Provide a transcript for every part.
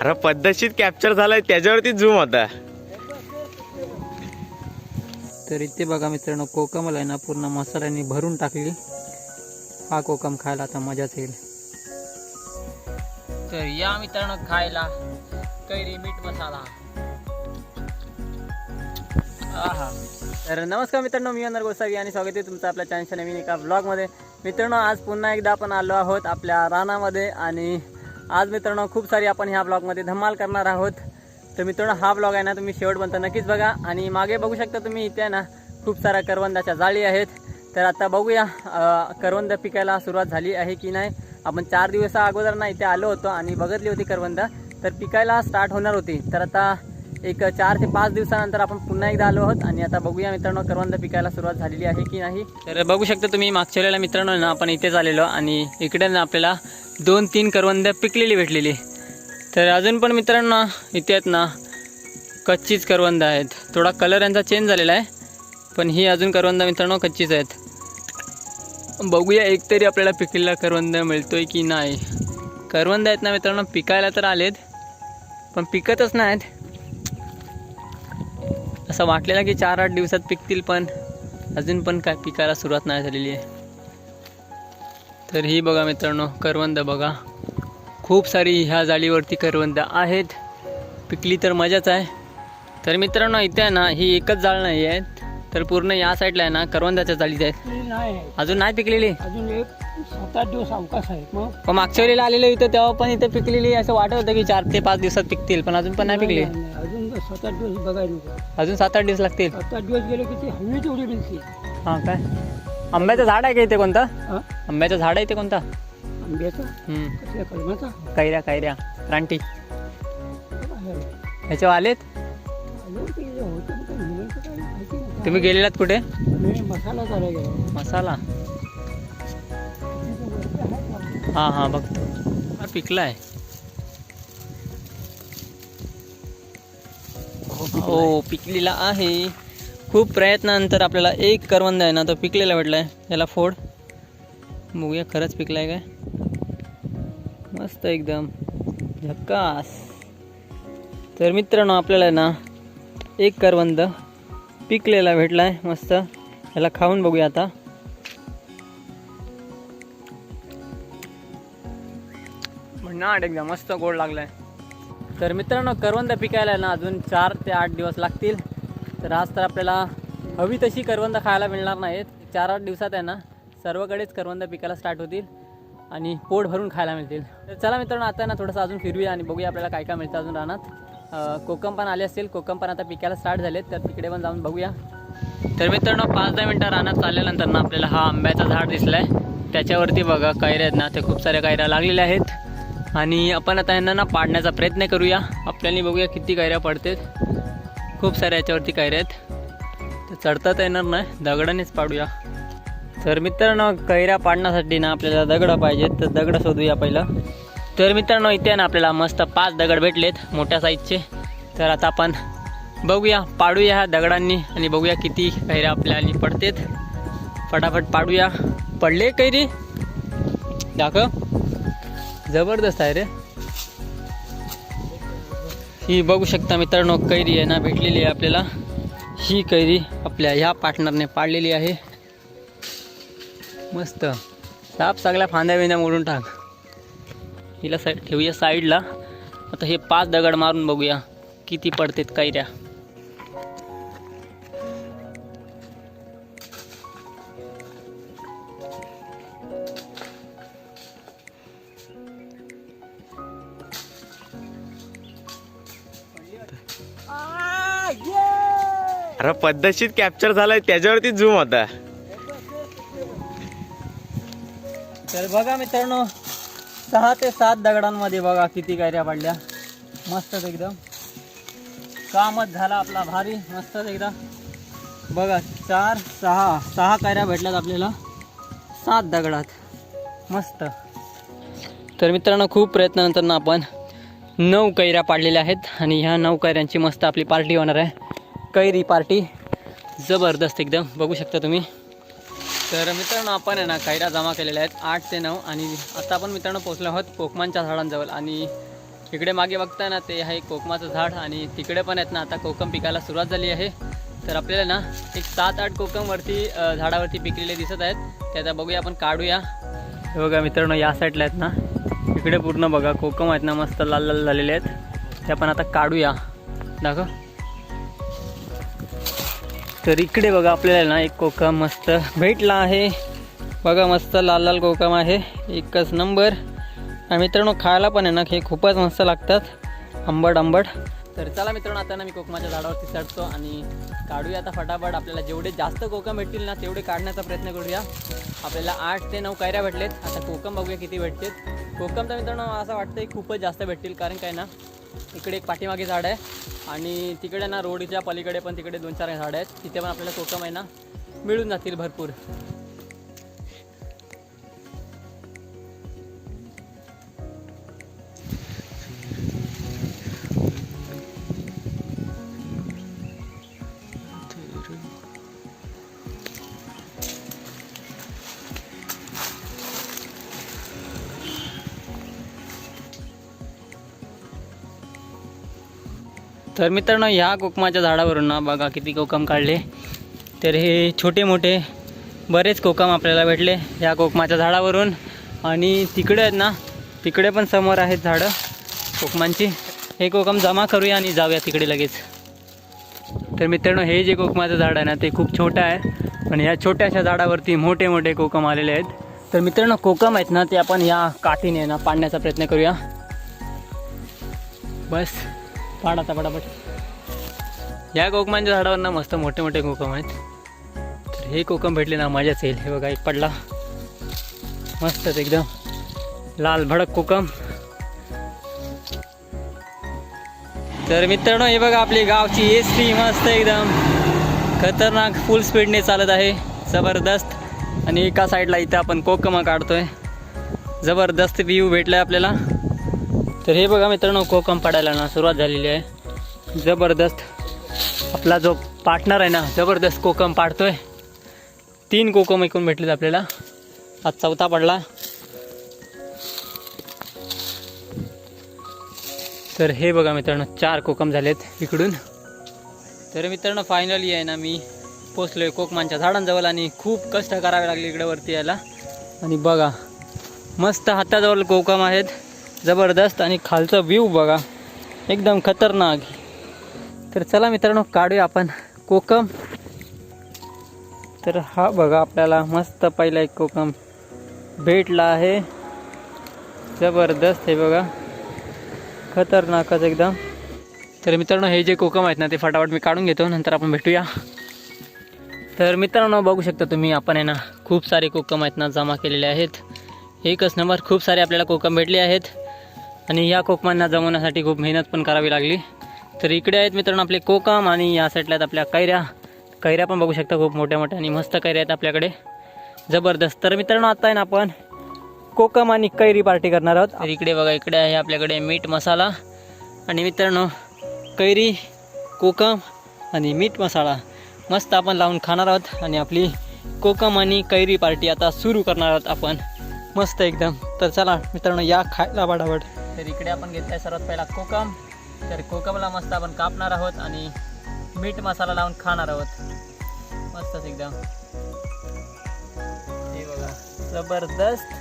अरे पद्धतशीर कॅप्चर झालाय त्याच्यावरती झूम होता. तर इथे बघा मित्रांनो कोकमला आहे ना पूर्ण मसाल्याने भरून टाकली. हा कोकम खायला आता मजाच येईल. तर या मित्रांनो खायला कैरी मीठ मसाला. तर नमस्कार मित्रांनो मी अनर गोसावी आणि स्वागत आहे तुमचं आपल्या चॅनलच्या नवीन एका ब्लॉगमध्ये मित्रांनो आज पुन्हा एकदा आपण आलो आहोत आपल्या रानामध्ये आणि आज मित्रांनो खूप सारी आपण ह्या ब्लॉगमध्ये धमाल करणार आहोत. तर मित्रांनो हा ब्लॉग आहे ना तुम्ही शेवटपर्यंत नक्कीच बघा. आणि मागे बघू शकता तुम्ही इथे आहे ना खूप साऱ्या करवंदाच्या जाळी आहेत. तर आता बघूया करवंद पिकायला सुरुवात झाली आहे की नाही. आपण चार दिवसा अगोदर ना इथे आलो होतो आणि बघितली होती करवंद. तर पिकायला स्टार्ट होणार होती. तर आता एक चार ते पाच दिवसानंतर आपण पुन्हा एकदा आलो आहोत. आणि आता बघूया मित्रांनो करवंद पिकायला सुरुवात झालेली आहे की नाही. तर बघू शकता तुम्ही मागच्या वेळेला मित्रांनो ना आपण इथेच आलेलो. आणि इकडे ना आपल्याला दोन तीन करवंद पिकलेली भेटलेली. तर अजून पण मित्रांनो इथे आहेत ना कच्चीच करवंद आहेत. थोडा कलर यांचा चेंज झालेला आहे पण ही अजून करवंद मित्रांनो कच्चीच आहेत. बघूया एक तरी आपल्याला पिकलेला करवंद मिळतोय की नाही. करवंद आहेत ना मित्रांनो पिकायला तर आलेत पण पिकतच नाहीत. असं वाटलेलं की चार आठ दिवसात पिकतील पण अजून पण काय पिकायला सुरुवात नाही झालेली आहे. तर ही बघा मित्रांनो करवंद बघा. खूप सारी ह्या जाळीवरती करवंद आहेत. पिकली तर मजाच आहे. तर मित्रांनो इथे आहे ना ही एकच जाळ नाही आहे. तर पूर्ण या साईडला आहे ना करवंदाच्या जाळीत आहेत. अजून नाही पिकलेली? अजून एक सात आठ दिवस अवकाश आहे. मग? मागच्या वेळेला आलेलं इथं तेव्हा पण इथे पिकलेली असं वाटत होतं की चार ते पाच दिवसात पिकतील पण अजून पण नाही पिकली. अजून सात आठ दिवस बघायला अजून सात आठ दिवस लागतील. सात आठ दिवस गेले की ती हवी तेवढी हां काय? आंब्याचं झाड आहे का इथे कोणता? हा? आंब्याचं झाड आहे इथे कोणता? आंब्याचा? हम्म. कसल्या कलमाचा? कैऱ्या कैऱ्या. रानटी. ह्याच्यावर आलेत? आलो ते होतं पण काही मिळालं तर काही माहिती नाही. तुम्ही गेलेलात कुठे? मी मसाला गेलो. मसाला? हां हां बघतो हा पिकला आहे हो पिकलेला आहे. खूप प्रयत्नानंतर आपल्याला एक करवंद आहे ना तो पिकलेला भेटला आहे याला फोड. बघूया खरंच पिकला आहे काय? मस्त एकदम. झक्कास. तर मित्रांनो आपल्याला आहे ना एक करवंद पिकलेला भेटला आहे मस्त. याला खाऊन बघूया आता. नाट एकदम मस्त गोड लागलाय. तर मित्रांनो करवंद पिकायला ना अजून चार ते आठ दिवस लागतील. तर आज तर आपल्याला हवी तशी करवंद खायला मिळणार नाहीत. चार आठ दिवसात आहे ना सर्वकडेच करवंद पिकायला स्टार्ट होतील आणि पोट भरून खायला मिळतील. तर चला मित्रांनो आता ना थोडंसं अजून फिरूया आणि बघूया आपल्याला काय काय मिळतं अजून रानात. कोकम पण आले असतील कोकम पण आता पिकायला स्टार्ट झालेत तर तिकडे पण जाऊन बघूया. तर मित्रांनो पाच दहा मिनटं रानात चालल्यानंतर ना आपल्याला हा आंब्याचा झाड दिसलाय. त्याच्यावरती बघा कैऱ्या आहेत ना ते खूप साऱ्या कैऱ्या लागलेल्या आहेत. आणि आपण आता यांना ना पाडण्याचा प्रयत्न करूया. आपल्याला बघूया किती कैऱ्या पडतात. खूप साऱ्या याच्यावरती कैऱ्या आहेत. तर चढता तर येणार नाही दगडानेच पाडूया. तर मित्रांनो कैऱ्या पाडण्यासाठी ना आपल्याला दगडं पाहिजेत तर दगडं शोधूया पहिलं. तर मित्रांनो इथे ना आपल्याला मस्त पाच दगड भेटलेत मोठ्या साईजचे. तर आता आपण बघूया पाडूया ह्या दगडांनी आणि बघूया किती कैऱ्या आपल्याला पडतेत. फटाफट पाडूया. पडले कैरी? दाखव. जबरदस्त आहे रे. ही बघू शकता मित्रांनो कैरी आहे ना भेटलेली आहे आपल्याला. ही कैरी आपल्या ह्या पार्टनरने पाडलेली आहे. मस्त. साप सगळ्या फांद्या बिंद्या मोडून टाक. हिला साईड ठेवूया साईडला आता हे पाच दगड मारून बघूया. किती पडतेत कैऱ्या. अरे पद्धतशीर कॅप्चर झालाय त्याच्यावरती झूम होता. तर बघा मित्रांनो सहा ते सात दगडांमध्ये बघा किती कैऱ्या पडल्या. मस्तच एकदम. कामच झाला आपला भारी मस्तच एकदम. बघा चार सहा सहा कैऱ्या भेटल्यात आपल्याला. सात दगडात. मस्त. तर मित्रांनो खूप प्रयत्नानंतर ना आपण नऊ कैऱ्या पाडलेल्या आहेत आणि ह्या नऊ कैऱ्यांची मस्त आपली पार्टी होणार आहे. कैरी पार्टी. जबरदस्त एकदम. बघू शकता तुम्ही. तर मित्रांनो आपण आहे ना कैऱ्या जमा केलेल्या आहेत आठ ते नऊ. आणि आता आपण मित्रांनो पोचलो आहोत कोकमांच्या झाडांजवळ. आणि इकडे मागे बघताय ना ते आहे कोकमाचं झाड. आणि तिकडे पण आहेत ना आता कोकम पिकायला सुरुवात झाली आहे. तर आपल्याला ना एक सात आठ कोकमवरती झाडावरती पिकलेले दिसत आहेत. ते आता बघूया आपण काढूया. हे बघा मित्रांनो या साईडला आहेत ना इकडे पूर्ण बघा कोकम आहेत ना मस्त लाल लाल झालेले आहेत. ते आपण आता काढूया. दाखव. तर इकडे बघा आपल्याला ना एक कोकम मस्त भेटला आहे. बघा मस्त लाल लाल कोकम आहे. एकच नंबर. आणि मित्रांनो खायला पण आहे ना हे खूपच मस्त लागतात. आंबट आंबट. तर चला मित्रांनो आता ना मी कोकमाच्या झाडावरती चढतो आणि काढूया आता फटाफट. आपल्याला जेवढे जास्त कोकम भेटतील ना तेवढे काढण्याचा प्रयत्न करूया. आपल्याला आठ ते नऊ कैऱ्या भेटलेत. आता कोकम बघूया किती भेटतील. कोकम तर मित्रांनो असं वाटतं खूपच जास्त भेटतील कारण काय ना इकडे एक पाठीमागे झाड आहे. आणि तिकडे ना रोडच्या पलीकडे पण तिकडे दोन चार झाडं आहेत. तिथे पण आपल्याला कोकम आहे ना मिळून जातील भरपूर. तर मित्रांनो ह्या कोकमाच्या झाडावरून ना बघा किती कोकम काढले. तर हे छोटे मोठे बरेच कोकम आपल्याला भेटले या कोकमाच्या झाडावरून. आणि तिकडे आहेत ना तिकडे पण समोर आहेत झाडं कोकमांची. हे कोकम जमा करूया आणि जाऊया तिकडे लगेच. तर मित्रांनो हे जे कोकमाचं झाड आहे ना ते खूप छोटं आहे. पण या छोट्याशा झाडावरती मोठे मोठे कोकम आलेले आहेत. तर मित्रांनो कोकम आहेत ना ते आपण या काठीने ना पाडण्याचा प्रयत्न करूया. बस. पाड आता पटापट. या कोकमांच्या झाडावर ना मस्त मोठे मोठे कोकम आहेत. तर हे कोकम भेटले ना मजाच येईल हे बघा एक पडला. मस्तच एकदम. लाल भडक कोकम. तर मित्रांनो हे बघा आपली गावची एस टी मस्त एकदम. खतरनाक फुल स्पीडने चालत आहे. जबरदस्त. आणि एका साईडला इथं आपण कोकमा काढतोय. जबरदस्त व्ह्यू भेटला आपल्याला. तर हे बघा मित्रांनो कोकम पाडायला ना सुरुवात झालेली आहे. जबरदस्त आपला जो पार्टनर आहे ना जबरदस्त कोकम पाडतोय. तीन कोकम ऐकून भेटलेत आपल्याला. आज चौथा पडला. तर हे बघा मित्रांनो चार कोकम झालेत इकडून. तर मित्रांनो फायनली आहे ना मी पोचलो आहे कोकमांच्या झाडांजवळ आणि खूप कष्ट करावे लागले इकडे वरती यायला. आणि बघा मस्त हाताजवळ कोकम आहेत. जबरदस्त आणि खालचा व्ह्यू बघा. एकदम खतरनाक. तर चला मित्रांनो काढूया आपण कोकम. तर हा बघा आपल्याला मस्त पहिला एक कोकम भेटला आहे. जबरदस्त हे बघा. खतरनाकच एकदम. तर मित्रांनो हे जे कोकम आहेत ना ते फटाफट मी काढून घेतो नंतर आपण भेटूया. तर मित्रांनो बघू शकता तुम्ही आपण आहे ना खूप सारे कोकम आहेत ना जमा केलेले आहेत. एकच नंबर खूप सारे आपल्याला कोकम भेटले आहेत. आणि या कोकमांना जमवण्यासाठी खूप मेहनत पण करावी लागली. तर इकडे आहेत मित्रांनो आपले कोकम आणि या साईडला आहेत आपल्या कैऱ्या. कैऱ्या पण बघू शकता खूप मोठ्या मोठ्या आणि मस्त कैऱ्या आहेत आपल्याकडे. जबरदस्त. तर मित्रांनो आता आहे ना आपण कोकम आणि कैरी पार्टी करणार आहोत. तर इकडे बघा इकडे आहे आपल्याकडे मीठ मसाला. आणि मित्रांनो कैरी कोकम आणि मीठ मसाला मस्त आपण लावून खाणार आहोत. आणि आपली कोकम आणि कैरी पार्टी आता सुरू करणार आहोत आपण. मस्त एकदम. तर चला मित्रांनो या खायला बाडावड तर इकडे आपण घेतलाय सर्वात पहिला कोकम. तर कोकमला मस्त आपण कापणार आहोत आणि मीठ मसाला लावून खाणार आहोत. मस्तच एकदम. हे बघा जबरदस्त.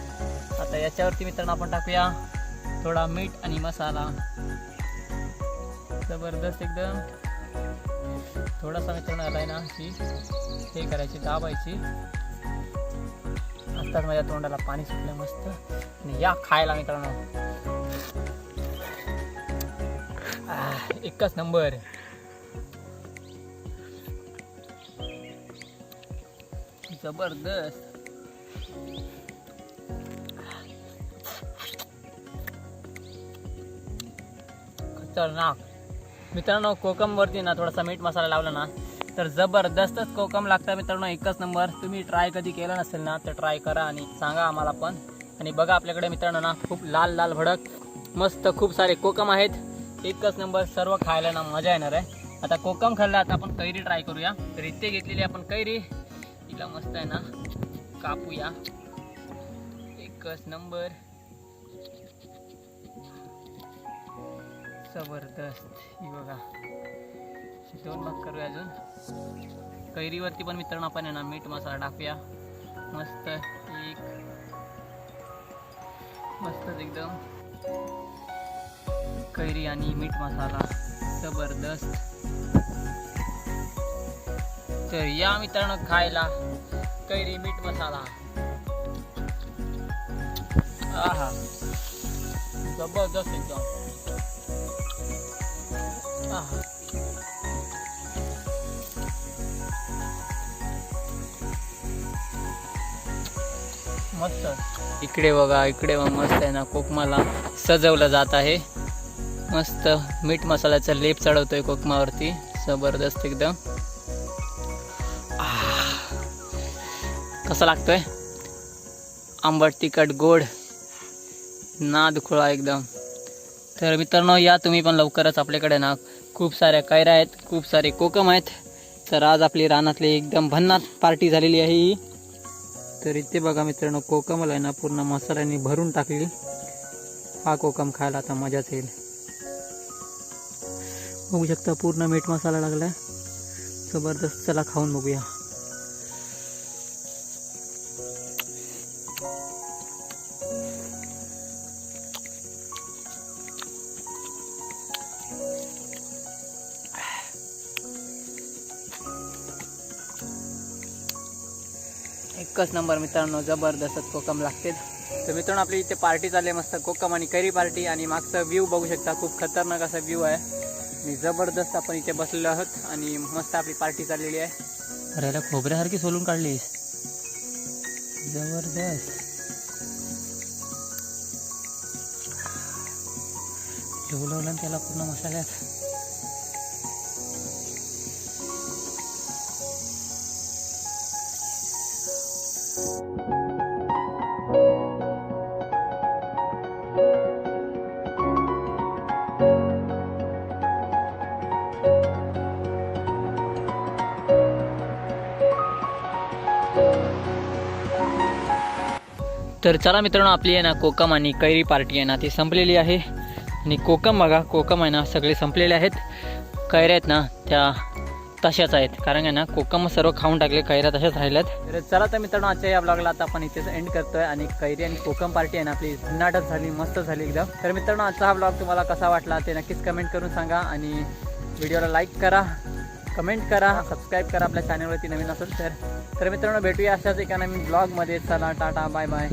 आता याच्यावरती मित्रांनो आपण टाकूया थोडा मीठ आणि मसाला. जबरदस्त एकदम. थोडासा मित्रांनो आलाय ना ही हे करायची दाबायची. आत्ताच माझ्या तोंडाला पाणी सुटलं मस्त. आणि या खायला मित्रांनो. एकच नंबर. जबरदस्त. खतरनाक. मित्रांनो कोकमवरती ना थोडासा मीठ मसाला लावला ना तर जबरदस्तच कोकम लागतं मित्रांनो एकच नंबर. तुम्ही ट्राय कधी केलं नसेल ना तर ट्राय करा आणि सांगा आम्हाला पण. आणि बघा आपल्याकडे मित्रांनो ना खूप लाल लाल भडक मस्त खूप सारे कोकम आहेत. एकच नंबर सर्व खायला ना मजा येणार आहे. आता कोकम खाल्ला आता आपण कैरी ट्राय करूया. तर इथे घेतलेली आपण कैरी. तिला मस्त आहे ना कापूया. एकच नंबर. जबरदस्त. ही बघा. दोन भाग करूया अजून. कैरीवरती पण मित्रांनो आपण आहे ना मीठ मसाला टाकूया. मस्त एक. मस्तच एकदम. कैरी आणि मीठ मसाला. जबरदस्त. तर या मित्रांनो खायला कैरी मीठ मसाला. आहा. जबरदस्त एकदम. आहा. मस्त. इकडे बघा इकडे बघा मस्त आहे ना कोकमाला सजवलं जात आहे. मस्त मीठ मसाल्याचा लेप चढवतोय कोकमावरती. जबरदस्त एकदम. कसा लागतोय? आंबट तिखट गोड. नाद खुळा एकदम. तर मित्रांनो या तुम्ही पण लवकरच आपल्याकडे ना खूप साऱ्या कैऱ्या आहेत खूप सारे कोकम आहेत. तर आज आपली रानातली एकदम भन्नाट पार्टी झालेली आहे ही. तर इथे बघा मित्रांनो कोकमला आहे ना पूर्ण मसाल्याने भरून टाकली. हा कोकम खायला आता मजाच येईल. बघू शकता पूर्ण मीठ मसाला लागलाय. जबरदस्त चला खाऊन बघूया. एकच नंबर मित्रांनो जबरदस्त कोकम लागते. तर मित्रांनो आपली इथे पार्टी चालली मस्त कोकम आणि करी पार्टी. आणि मागचा व्ह्यू बघू शकता खूप खतरनाक असा व्ह्यू आहे. आणि जबरदस्त आपण इथे बसलेलो आहोत आणि मस्त आपली पार्टी चाललेली आहे. अरे याला खोबऱ्यासारखी सोलून काढलीस. जबरदस्त. ठेवलं त्याला पूर्ण मसाल्यात तर चला मित्रांनो आपली आहे ना कोकम आणि कैरी पार्टी आहे ना ती संपलेली आहे. आणि कोकम बघा कोकम आहे ना सगळे संपलेले आहेत. कैऱ्या आहेत ना त्या तशाच आहेत. कारण आहे ना कोकम सर्व खाऊन टाकले कैऱ्या तशाच राहिल्यात. तर चला तर मित्रांनो आजच्या या ब्लॉगला आता आपण इथेच एंड करतोय. आणि कैरी आणि कोकम पार्टी आहे ना आपली भन्नाटच झाली मस्त झाली एकदम. तर मित्रांनो आजचा हा ब्लॉग तुम्हाला कसा वाटला ते नक्कीच कमेंट करून सांगा. आणि व्हिडिओला लाईक करा कमेंट करा सबस्क्राईब करा आपल्या चॅनलवरती नवीन असेल तर. तर मित्रांनो भेटूया अशाच एका नवीन ब्लॉगमध्ये चला टाटा बाय बाय